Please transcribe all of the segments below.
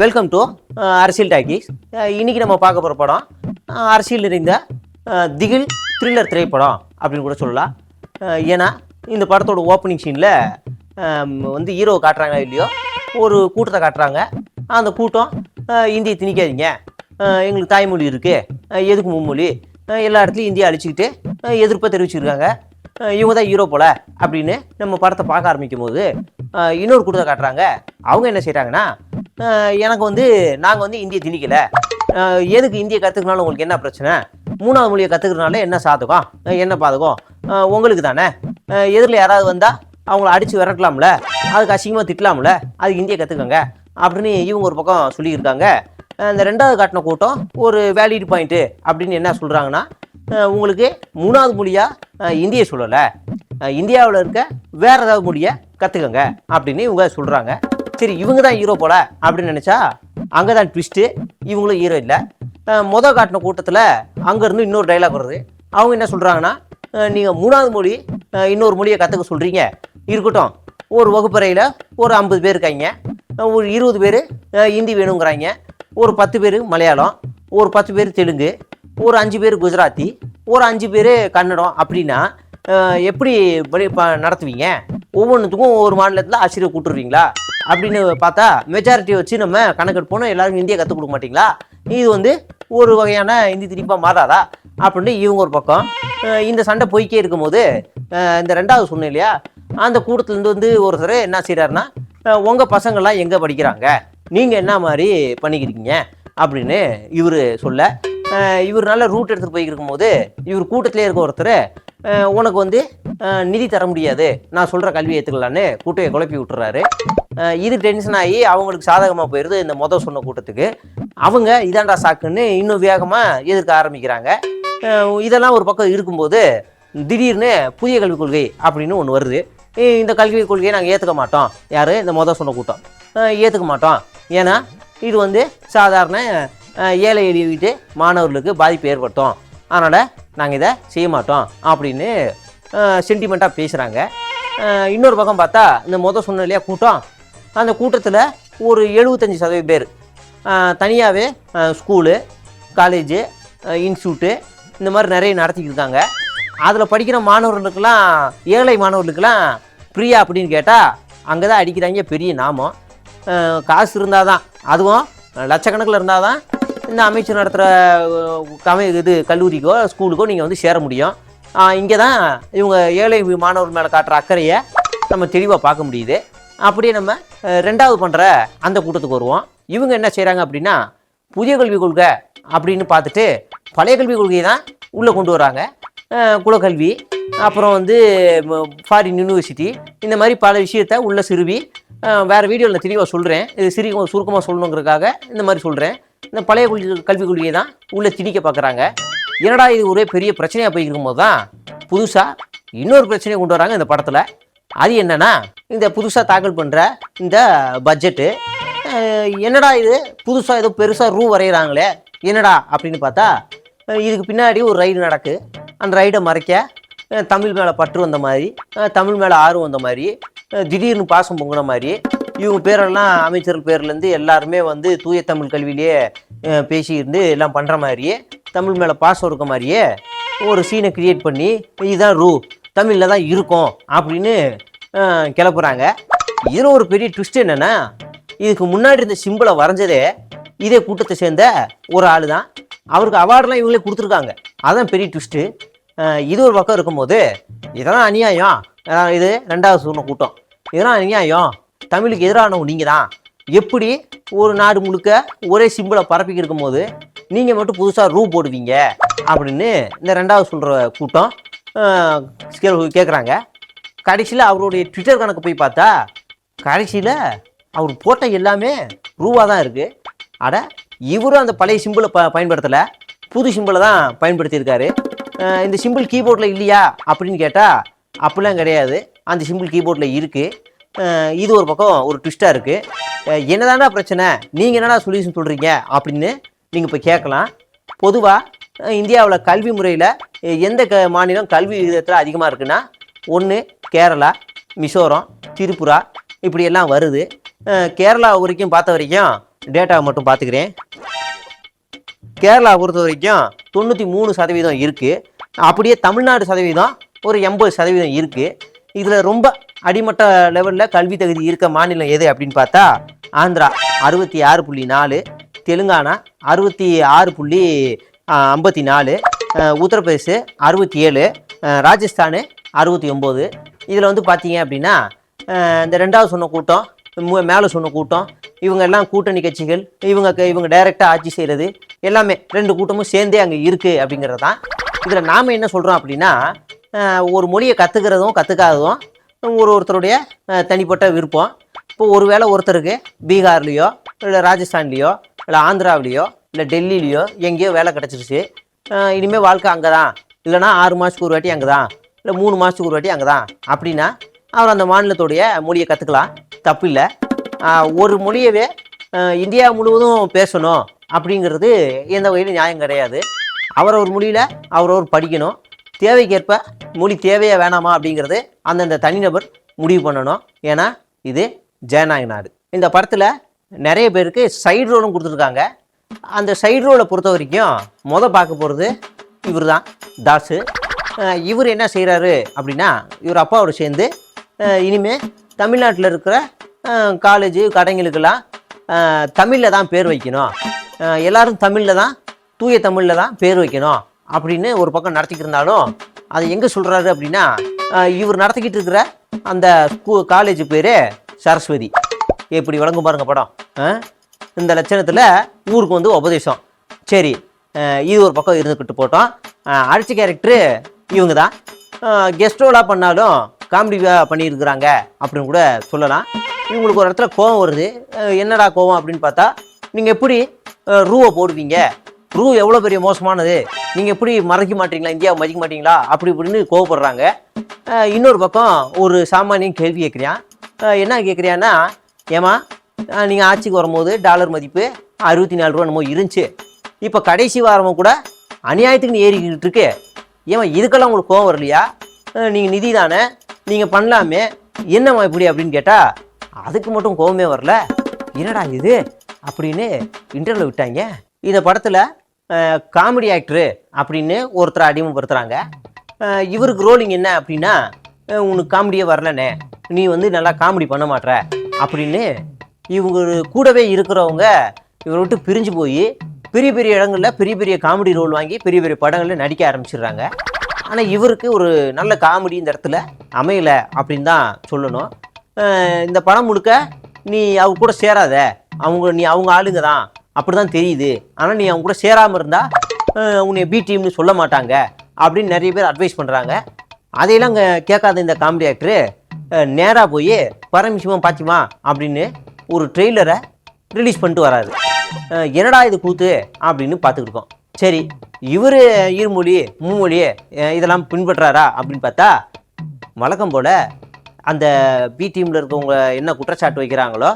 Welcome to அரசியல் talkies இன்றைக்கி நம்ம பார்க்க போகிற படம் uh, அரசியல் நிறைந்த uh, திகில் த்ரில்லர் திரைப்படம் அப்படின்னு கூட சொல்லலாம். Uh, ஏன்னா இந்த படத்தோட ஓப்பனிங் சீனில் um, வந்து ஹீரோ காட்டுறாங்க இல்லையோ ஒரு கூட்டத்தை காட்டுறாங்க. அந்த கூட்டம் இந்தியை திணிக்காதீங்க. எங்களுக்கு தாய்மொழி இருக்குது எதுக்கு மும்மொழி? எல்லா இடத்துலையும் இந்தியா அழிச்சிக்கிட்டு எதிர்ப்பை தெரிவிச்சிருக்காங்க. இவங்க தான் ஹீரோ போல் அப்படின்னு நம்ம படத்தை பார்க்க ஆரம்பிக்கும் போது இன்னொரு கூட்டத்தை காட்டுறாங்க. அவங்க என்ன செய்கிறாங்கன்னா எனக்கு வந்து நாங்கள் வந்து இந்திய திணிக்கல. எதுக்கு இந்திய கற்றுக்கினாலும் உங்களுக்கு என்ன பிரச்சனை? மூணாவது மொழியை கற்றுக்கிறனால என்ன சாதகம்? என்ன பாதகம்? உங்களுக்கு தானே? எதிரில் யாராவது வந்தால் அவங்கள அடித்து விரட்டலாம்ல? அதுக்கு அசிங்கமாக திட்டலாம்ல? அதுக்கு இந்திய கற்றுக்கோங்க அப்படின்னு இவங்க ஒரு பக்கம் சொல்லியிருக்காங்க. இந்த ரெண்டாவது காட்டின கூட்டம் ஒரு வேலிட் பாயிண்ட்டு அப்படின்னு என்ன சொல்கிறாங்கன்னா உங்களுக்கு மூணாவது மொழியாக இந்திய சொல்லலை. இந்தியாவில் இருக்க வேற ஏதாவது மொழியை கற்றுக்கங்க அப்படின்னு இவங்க சொல்கிறாங்க சரி இவங்க தான் ஹீரோ போல அப்படின்னு நினச்சா அங்கே தான் ட்விஸ்ட்டு இவங்களும் ஹீரோ இல்லை. மொதல் காட்டின கூட்டத்தில் அங்கேருந்து இன்னொரு டைலாக் வருது. அவங்க என்ன சொல்கிறாங்கன்னா நீங்கள் மூணாவது மொழி இன்னொரு மொழியை கற்றுக்க சொல்கிறீங்க இருக்கட்டும். ஒரு வகுப்பறையில் ஒரு ஐம்பது பேர் இருக்காங்க. ஒரு இருபது பேர் ஹிந்தி வேணுங்கிறாங்க. ஒரு பத்து பேர் மலையாளம். ஒரு பத்து பேர் தெலுங்கு. ஒரு அஞ்சு பேர் குஜராத்தி. ஒரு அஞ்சு பேர் கன்னடம். அப்படின்னா எப்படி நடத்துவீங்க? ஒவ்வொன்றுத்துக்கும் ஒவ்வொரு மாநிலத்தில் ஆசிரியர் கூட்டுருவீங்களா? அப்படின்னு பார்த்தா மெஜாரிட்டி வச்சு நம்ம கணக்கெடுப்போம் எல்லாருக்கும் இந்தியை கற்றுக் கொடுக்க மாட்டீங்களா? இது வந்து ஒரு வகையான இந்தி திணிப்பாக மாறாதா? அப்படின்னு இவங்க ஒரு பக்கம் இந்த சண்டை போய்க்கே இருக்கும்போது இந்த ரெண்டாவது சொன்னேன் இல்லையா? அந்த கூட்டத்துலேருந்து வந்து ஒருத்தர் என்ன செய்கிறாருன்னா உங்கள் பசங்கள்லாம் எங்கே படிக்கிறாங்க? நீங்கள் என்ன மாதிரி பண்ணிக்கிறீங்க? அப்படின்னு இவர் சொல்ல இவர் நல்ல ரூட் எடுத்துகிட்டு போய்க்கிருக்கும் போது இவர் கூட்டத்திலே இருக்க ஒருத்தர் உனக்கு வந்து நிதி தர முடியாது. நான் சொல்கிற கல்வி ஏற்றுக்கலான்னு கூட்டையை குழப்பி விட்டுறாரு. இது டென்ஷன் ஆகி அவங்களுக்கு சாதகமாக போயிடுது இந்த மொதல் சொன்ன கூட்டத்துக்கு. அவங்க இதாண்டா சாக்குன்னு இன்னும் வேகமாக எதிர்க்க ஆரம்பிக்கிறாங்க. இதெல்லாம் ஒரு பக்கம் இருக்கும்போது திடீர்னு புதிய கல்விக் கொள்கை அப்படின்னு ஒன்று வருது. இந்த கல்விக் கொள்கையை நாங்கள் ஏற்றுக்க மாட்டோம். யார்? இந்த மொதல் சொன்ன கூட்டம். ஏற்றுக்க மாட்டோம். ஏன்னா இது வந்து சாதாரண ஏழை எளிய வீட்டு மாணவர்களுக்கு பாதிப்பு ஏற்படுத்தும். அதனால் நாங்கள் இதை செய்ய மாட்டோம் அப்படின்னு சென்டிமெண்ட்டாக பேசுகிறாங்க இன்னொரு பக்கம் பார்த்தா இந்த மொதல் சொன்ன இல்லையா கூட்டம் அந்த கூட்டத்தில் ஒரு எழுபத்தஞ்சி சதவீதம் பேர். தனியாகவே ஸ்கூலு காலேஜு இன்ஸ்டியூட்டு இந்த மாதிரி நிறைய நடத்திக்கிட்டு இருக்காங்க. அதில் படிக்கிற மாணவர்களுக்கெல்லாம் ஏழை மாணவர்களுக்கெல்லாம் ஃப்ரீயா அப்படின்னு கேட்டால் அங்கே தான் அடிக்கிறாங்க பெரிய நாமம். காசு இருந்தால் தான் அதுவும் லட்சக்கணக்கில் இருந்தால் தான் இந்த அமைச்சர் நடத்துகிற கமை இது கல்லூரிக்கோ ஸ்கூலுக்கோ நீங்கள் வந்து சேர முடியும். இங்கே தான் இவங்க ஏழை மாணவர் மேலே காட்டுற அக்கறையை நம்ம தெளிவாக பார்க்க முடியுது. அப்படியே நம்ம ரெண்டாவது பண்ணுற அந்த கூட்டத்துக்கு வருவோம். இவங்க என்ன செய்கிறாங்க அப்படின்னா புதிய கல்விக் கொள்கை அப்படின்னு பார்த்துட்டு பழைய கல்விக் கொள்கையை தான் உள்ளே கொண்டு வராங்க. குலக்கல்வி அப்புறம் வந்து ஃபாரின் யூனிவர்சிட்டி இந்த மாதிரி பல விஷயத்த உள்ளே சிறுவி வேறு வீடியோவில் தெளிவாக சொல்கிறேன் இது சிறு சுருக்கமாக சொல்லணுங்கிறதுக்காக இந்த மாதிரி சொல்கிறேன் இந்த பழைய கல்வி கல்விக் கொள்கையை தான் உள்ளே திணிக்க பார்க்குறாங்க என்னடா இது ஒரே பெரிய பிரச்சனையாக போயிருக்கும் போது தான் புதுசாக இன்னொரு பிரச்சனையை கொண்டு வராங்க இந்த படத்தில். அது என்னன்னா இந்த புதுசாக தாக்கல் பண்ணுற இந்த பட்ஜெட்டு என்னடா இது? புதுசாக ஏதோ பெருசாக ரூ வரைகிறாங்களே என்னடா அப்படின்னு பார்த்தா இதுக்கு பின்னாடி ஒரு ரைடு நடக்கு. அந்த ரைடை மறைக்க தமிழ் மேலே பற்று வந்த மாதிரி தமிழ் மேலே ஆர்வம் வந்த மாதிரி திடீர்னு பாசம் பொங்குன மாதிரி இவங்க பேரெல்லாம் அமைச்சர்கள் பேர்லேருந்து எல்லாருமே வந்து தூய தமிழ் கல்வியிலேயே பேசியிருந்து எல்லாம் பண்ணுற மாதிரியே தமிழ் மேலே பாசம் இருக்க மாதிரியே ஒரு சீனை கிரியேட் பண்ணி இதுதான் ரூ. தமிழில் தான் இருக்கும் அப்படின்னு கிளப்புறாங்க. இதில் ஒரு பெரிய ட்விஸ்ட் என்னென்னா இதுக்கு முன்னாடி இருந்த சிம்பிளை வரைஞ்சதே இதே கூட்டத்தை சேர்ந்த ஒரு ஆள் தான் அவருக்கு அவார்டெலாம் இவங்களே கொடுத்துருக்காங்க. அதுதான் பெரிய ட்விஸ்ட்டு இது ஒரு பக்கம் இருக்கும்போது இதெல்லாம் அநியாயம். இது ரெண்டாவது சொன்ன கூட்டம். இதெல்லாம் அநியாயம். தமிழுக்கு எதிரானவங்க நீங்கள் தான் எப்படி ஒரு நாடு முழுக்க ஒரே சிம்பிளை பரப்பிக்கி இருக்கும்போது நீங்கள் மட்டும் புதுசாக ரூ போடுவீங்க அப்படின்னு இந்த ரெண்டாவது சொல்கிற கூட்டம் கேட்குறாங்க கடைசியில் அவருடைய ட்விட்டர் கணக்கு போய் பார்த்தா கடைசியில் அவர் போட்ட எல்லாமே ரூபா தான் இருக்குது அட இவரும் அந்த பழைய சிம்பிளை ப பயன்படுத்தலை. புது சிம்பிளை தான் பயன்படுத்தியிருக்காரு. இந்த சிம்பிள் கீபோர்டில் இல்லையா அப்படின்னு கேட்டால் அப்படிலாம் கிடையாது. அந்த சிம்பிள் கீபோர்டில் இருக்குது இது ஒரு பக்கம் ஒரு ட்விஸ்ட்டாக இருக்குது என்னதானா பிரச்சனை? நீங்கள் என்னடா சொல்யூஷன் சொல்கிறீங்க அப்படின்னு நீங்கள் இப்போ கேட்கலாம். பொதுவாக இந்தியாவில் கல்வி முறையில் எந்த க மாநிலம் கல்வி விகிதத்தில் அதிகமாக இருக்குன்னா ஒன்று கேரளா மிசோரம் திரிபுரா இப்படியெல்லாம் வருது. கேரளா வரைக்கும் பார்த்த வரைக்கும் டேட்டாவை மட்டும் பார்த்துக்கிறேன். கேரளா பொறுத்த வரைக்கும் தொண்ணூற்றி மூணு சதவீதம் இருக்குது அப்படியே தமிழ்நாடு சதவீதம் ஒரு எண்பது சதவீதம் இருக்குது இதில் ரொம்ப அடிமட்ட லெவலில் கல்வி தகுதி இருக்க மாநிலம் எது அப்படின்னு பார்த்தா ஆந்திரா அறுபத்தி ஆறு புள்ளி நாலு தெலுங்கானா அறுபத்தி ஆறு புள்ளி ஐம்பத்தி நாலு உத்தரப்பிரதேஷ் அறுபத்தி ஏழு ராஜஸ்தானு அறுபத்தி ஒம்பது இதில் வந்து பார்த்தீங்க அப்படின்னா இந்த ரெண்டாவது சொன்ன கூட்டம் மேலே சொன்ன கூட்டம் இவங்க எல்லாம் கூட்டணி கட்சிகள் இவங்க க- இவங்க டைரெக்டாக ஆட்சி செய்கிறது எல்லாமே ரெண்டு கூட்டமும் சேர்ந்தே அங்கே இருக்குது அப்படிங்கிறது தான் இதில் நாம் என்ன சொல்கிறோம் அப்படின்னா ஒரு மொழியை கற்றுக்கிறதும் கற்றுக்காததும் ஒரு ஒருத்தருடைய தனிப்பட்ட விருப்பம். இப்போ ஒருவேளை ஒருத்தருக்கு பீகார்லேயோ இல்லை ராஜஸ்தான்லேயோ இல்லை ஆந்திராவிலேயோ இல்லை டெல்லிலேயோ எங்கேயோ வேலை கிடச்சிருச்சு. இனிமேல் வாழ்க்கை அங்கே தான் இல்லைனா ஆறு மாதத்துக்கு ஒரு வாட்டி அங்கே தான் இல்லை மூணு மாதத்துக்கு ஒரு வாட்டி அங்கே தான் அப்படின்னா அவர் அந்த மாநிலத்துடைய மொழியை கற்றுக்கலாம் தப்பில்லை இல்லை. ஒரு மொழியவே இந்தியா முழுவதும் பேசணும் அப்படிங்கிறது எந்த வகையிலும் நியாயம் கிடையாது. அவரவர் மொழியில் அவரவர் படிக்கணும். தேவைக்கேற்ப மொழி தேவையாக வேணாமா அப்படிங்கிறது அந்தந்த தனிநபர் முடிவு பண்ணணும். ஏன்னா இது ஜனநாயக நாடு. இந்த படத்தில் நிறைய பேருக்கு சைடு ரோலும் கொடுத்துருக்காங்க. அந்த சைடு ரோலை பொறுத்த வரைக்கும் மொதல் பார்க்க போகிறது இவர் தான் தாஸு இவர் என்ன செய்கிறாரு அப்படின்னா இவர் அப்பாவோட சேர்ந்து இனிமேல் தமிழ்நாட்டில் இருக்கிற காலேஜு கடைங்களுக்கெல்லாம் தமிழில் தான் பேர் வைக்கணும். எல்லோரும் தமிழில் தான் தூய தமிழில் தான் பேர் வைக்கணும் அப்படின்னு ஒரு பக்கம் நடத்திக்கிட்டு இருந்தாலும் அதை எங்கே சொல்கிறாரு அப்படின்னா இவர் நடத்திக்கிட்டு இருக்கிற அந்த ஸ்கூ காலேஜ் பேர் சரஸ்வதி. எப்படி வழங்கும் பாருங்கள் படம். இந்த லட்சணத்தில் ஊருக்கு வந்து உபதேசம். சரி இது ஒரு பக்கம் இருந்துக்கிட்டு போட்டோம். அடிச்ச கேரக்டரு இவங்க தான் கெஸ்ட் ரோலாக பண்ணாலும் காமெடிவாக பண்ணியிருக்கிறாங்க அப்படின்னு கூட சொல்லலாம். இவங்களுக்கு ஒரு இடத்துல கோவம் வருது. என்னடா கோவம் அப்படின்னு பார்த்தா நீங்கள் எப்படி ரூவை போடுவீங்க? ரூ எவ்வளோ பெரிய மோசமானது? நீங்கள் எப்படி மறைக்க மாட்டீங்களா? இந்தியாவை மதிக்க மாட்டீங்களா? அப்படி இப்படின்னு கோவப்படுறாங்க. இன்னொரு பக்கம் ஒரு சாமானியம் கேள்வி கேட்குறியான் என்ன கேட்குறியான்னா ஏமா நீங்கள் ஆட்சிக்கு வரும்போது டாலர் மதிப்பு அறுபத்தி நாலு ரூபா நம்ம இருந்துச்சு. இப்போ கடைசி வாரமும் கூட அநியாயத்துக்கு ஏறிக்கிட்டு இருக்கு. ஏமா இதுக்கெல்லாம் உங்களுக்கு கோவம் வரலையா? நீங்கள் நிதி தானே நீங்கள் பண்ணலாமே. என்னம்மா இப்படி அப்படின்னு கேட்டால் அதுக்கு மட்டும் கோவமே வரல. என்னடா இது? அப்படின்னு இன்டர்வியூ விட்டாங்க. இந்த படத்தில் காமெடி ஆக்டரு அப்படின்னு ஒருத்தரை அடிமைப்படுத்துகிறாங்க இவருக்கு ரோலிங் என்ன அப்படின்னா உனக்கு காமெடியே வரலனே நீ வந்து நல்லா காமெடி பண்ண மாட்டேற அப்படின்னு இவங்க கூடவே இருக்கிறவங்க இவரை விட்டு பிரிஞ்சு போய் பெரிய பெரிய இடங்களில் பெரிய பெரிய காமெடி ரோல் வாங்கி பெரிய பெரிய படங்களில் நடிக்க ஆரம்பிச்சிடுறாங்க. ஆனால் இவருக்கு ஒரு நல்ல காமெடி இந்த இடத்துல அமையலை அப்படின்னு தான் சொல்லணும். இந்த படம் முழுக்க நீ அவங்க கூட சேராத. அவங்க நீ அவங்க ஆளுங்க தான். அப்படி தான் தெரியுது. ஆனால் நீ அவங்க கூட சேராமல் இருந்தால் உன்னை பி டீம்னு சொல்ல மாட்டாங்க அப்படின்னு நிறைய பேர் அட்வைஸ் பண்ணுறாங்க அதையெல்லாம் கேட்காத இந்த காமெடி ஆக்டரு நேராக போய் பரமசிவம் பாத்திமா அப்படின்னு ஒரு ட்ரெய்லரை ரிலீஸ் பண்ணிட்டு வராரு. என்னடா இது கூத்து? அப்படின்னு பார்த்துக்கிட்டு இருக்கோம். சரி இவர் ஈர்மொழி மும்மொழி இதெல்லாம் பின்பற்றாரா அப்படின்னு பார்த்தா வழக்கம் போல் அந்த பி டீமில் இருக்கவங்க என்ன குற்றச்சாட்டு வைக்கிறாங்களோ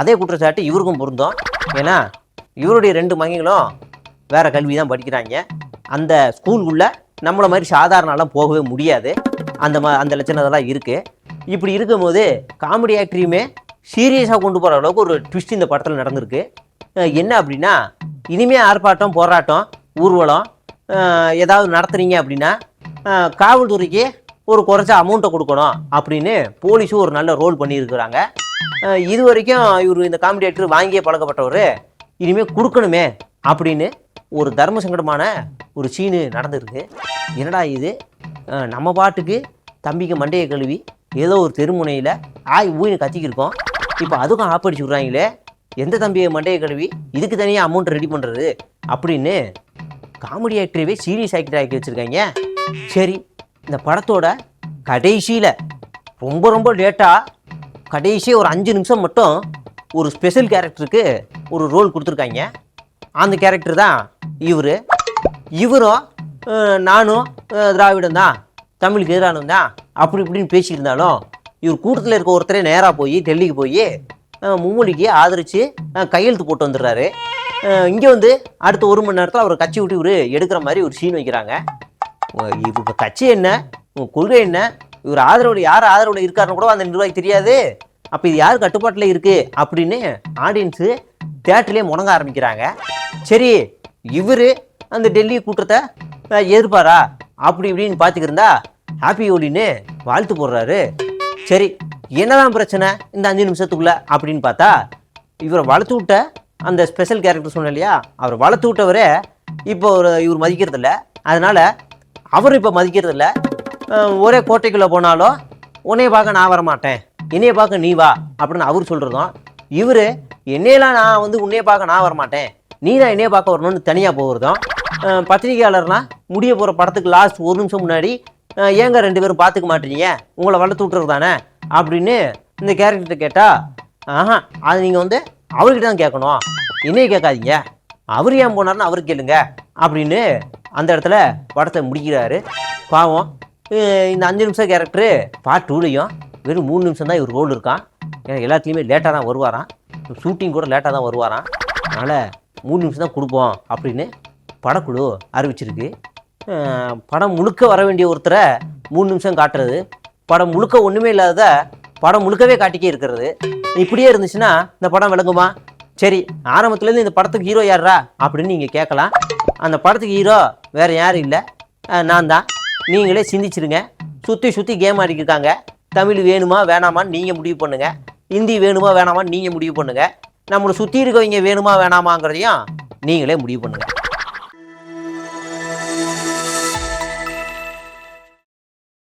அதே குற்றச்சாட்டு இவருக்கும் பொருந்தும். ஏன்னா இவருடைய ரெண்டு மகங்களும் வேறு கல்வி தான் படிக்கிறாங்க. அந்த ஸ்கூலுக்குள்ளே நம்மளை மாதிரி சாதாரணலாம் போகவே முடியாது. அந்த மா அந்த லட்சணத்தெல்லாம் இருக்குது இப்படி இருக்கும்போது காமெடி ஆக்டரையுமே சீரியஸாக கொண்டு போகிற அளவுக்கு ஒரு ட்விஸ்ட் இந்த படத்தில் நடந்திருக்கு. என்ன அப்படின்னா இனிமே ஆர்ப்பாட்டம் போராட்டம் ஊர்வலம் ஏதாவது நடத்துறீங்க அப்படின்னா காவல்துறைக்கு ஒரு குறைச்ச அமௌண்ட்டை கொடுக்கணும் அப்படின்னு போலீஸும் ஒரு நல்ல ரோல் பண்ணியிருக்கிறாங்க. இது வரைக்கும் இவர் இந்த காமெடி ஆக்டர் வாங்கியே பழக்கப்பட்டவர். இனிமேல் கொடுக்கணுமே அப்படின்னு ஒரு தர்ம சங்கடமான ஒரு சீனு நடந்திருக்கு. என்னடா இது? நம்ம பாட்டுக்கு தம்பிக்கு மண்டையை கழுவி ஏதோ ஒரு தெருமுனையில் ஆய் ஊயின்னு கத்திக்கிருக்கோம். இப்போ அதுக்கும் ஆப்படிச்சு விட்றாங்களே எந்த தம்பியை மண்டையை கழுவி? இதுக்கு தனியாக அமௌண்ட் ரெடி பண்ணுறது அப்படின்னு காமெடி ஆக்டரவே சீரியஸ் ஆக்டர் ஆக்கி வச்சுருக்காங்க. சரி இந்த படத்தோட கடைசியில் ரொம்ப ரொம்ப லேட்டாக கடைசியாக ஒரு அஞ்சு நிமிஷம் மட்டும் ஒரு ஸ்பெஷல் கேரக்டருக்கு ஒரு ரோல் கொடுத்துருக்காங்க. அந்த கேரக்டர் தான் இவர். இவரும் நானும் திராவிடம் தான் தமிழுக்கு எதிரானவன் தான் அப்படி இப்படின்னு பேசியிருந்தாலும் இவர் கூட்டத்தில் இருக்க ஒருத்தரே நேராக போய் டெல்லிக்கு போய் மும்மொழிக்கு ஆதரித்து கையெழுத்து போட்டு வந்துடுறாரு. இங்கே வந்து அடுத்த ஒரு மணி நேரத்தில் அவர் கட்சி விட்டு இவர் எடுக்கிற மாதிரி ஒரு சீன் வைக்கிறாங்க. இது கட்சி என்ன? உங்கள் கொள்கை என்ன? இவர் ஆதரவு யார் ஆதரவில் இருக்காருன்னு கூட அந்த நிர்வாகி தெரியாது. அப்போ இது யார் கட்டுப்பாட்டில் இருக்குது அப்படின்னு ஆடியன்ஸு தேட்டர்லேயே முடங்க ஆரம்பிக்கிறாங்க. சரி இவர் அந்த டெல்லி கூட்டத்தை எதிர்ப்பாரா? அப்படி இப்படின்னு பார்த்துக்கிருந்தா ஹாப்பி ஹோலின்னு வாழ்த்து போடுறாரு. சரி என்னதான் பிரச்சனை இந்த அஞ்சு நிமிஷத்துக்குள்ள அப்படின்னு பார்த்தா இவரை வளர்த்து விட்ட அந்த ஸ்பெஷல் கேரக்டர் சொன்னேன் இல்லையா? அவர் வளர்த்து விட்டவரே இப்போ ஒரு இவர் மதிக்கிறது அதனால் அதனால அவர் இப்போ மதிக்கிறதில்ல. ஒரே கோட்டைக்குள்ளே போனாலும் உன்னைய பார்க்க நான் வரமாட்டேன். என்னைய பார்க்க நீ வா அப்படின்னு அவர் சொல்கிறதும் இவர் என்னையெல்லாம் நான் வந்து உன்னைய பார்க்க நான் வரமாட்டேன். நீ தான் என்னைய பார்க்க வரணும்னு தனியாக போகிறதும் பத்திரிகையாளர்னால் பத்திரிகையாளர்லாம் முடிய போகிற படத்துக்கு லாஸ்ட் ஒரு நிமிஷம் முன்னாடி ஏங்க ரெண்டு பேரும் பார்த்துக்க மாட்டீங்க? உங்களை வளர்த்து விட்டுறது தானே அப்படின்னு இந்த கேரக்டர்கிட்ட கேட்டால் ஆஹா அது நீங்கள் வந்து அவர்கிட்ட தான் கேட்கணும். என்னையும் கேட்காதீங்க. அவர் ஏன் போனார்னு அவருக்கு கேளுங்க. அப்படின்னு அந்த இடத்துல படத்தை முடிக்கிறாரு. பாவம். இந்த அஞ்சு நிமிஷம் கேரக்டரு பார்ட் டூலையும் வெறும் மூணு நிமிஷம் தான் இவர் ரோல் இருக்கான். ஏன்னா எல்லாத்துலேயுமே லேட்டாக தான் வருவாராம். ஷூட்டிங் கூட லேட்டாக தான் வருவாராம். அதனால் மூணு நிமிஷம் தான் கொடுப்போம் அப்படின்னு படக்குழு அறிவிச்சிருக்கு. படம் முழுக்க வர வேண்டிய ஒருத்தரை மூணு நிமிஷம் காட்டுறது. படம் முழுக்க ஒன்றுமே இல்லாத படம் முழுக்கவே காட்டிக்கே இருக்கிறது. இப்படியே இருந்துச்சுன்னா இந்த படம் விளங்குமா? சரி ஆரம்பத்துலேருந்து இந்த படத்துக்கு ஹீரோ யாரா அப்படின்னு நீங்கள் கேட்கலாம். அந்த படத்துக்கு ஹீரோ வேறு யாரும் இல்லை. நான் தான். நீங்களே சிந்திச்சிருங்க. சுற்றி சுற்றி கேம் ஆடிக்கிருக்காங்க தமிழ் வேணுமா வேணாமான்னு நீங்கள் முடிவு பண்ணுங்கள் ஹிந்தி வேணுமா வேணாமான்னு நீங்கள் முடிவு பண்ணுங்கள் நம்மளை சுற்றி இருக்கவங்க வேணுமா வேணாமாங்கிறதையும் நீங்களே முடிவு பண்ணுங்கள்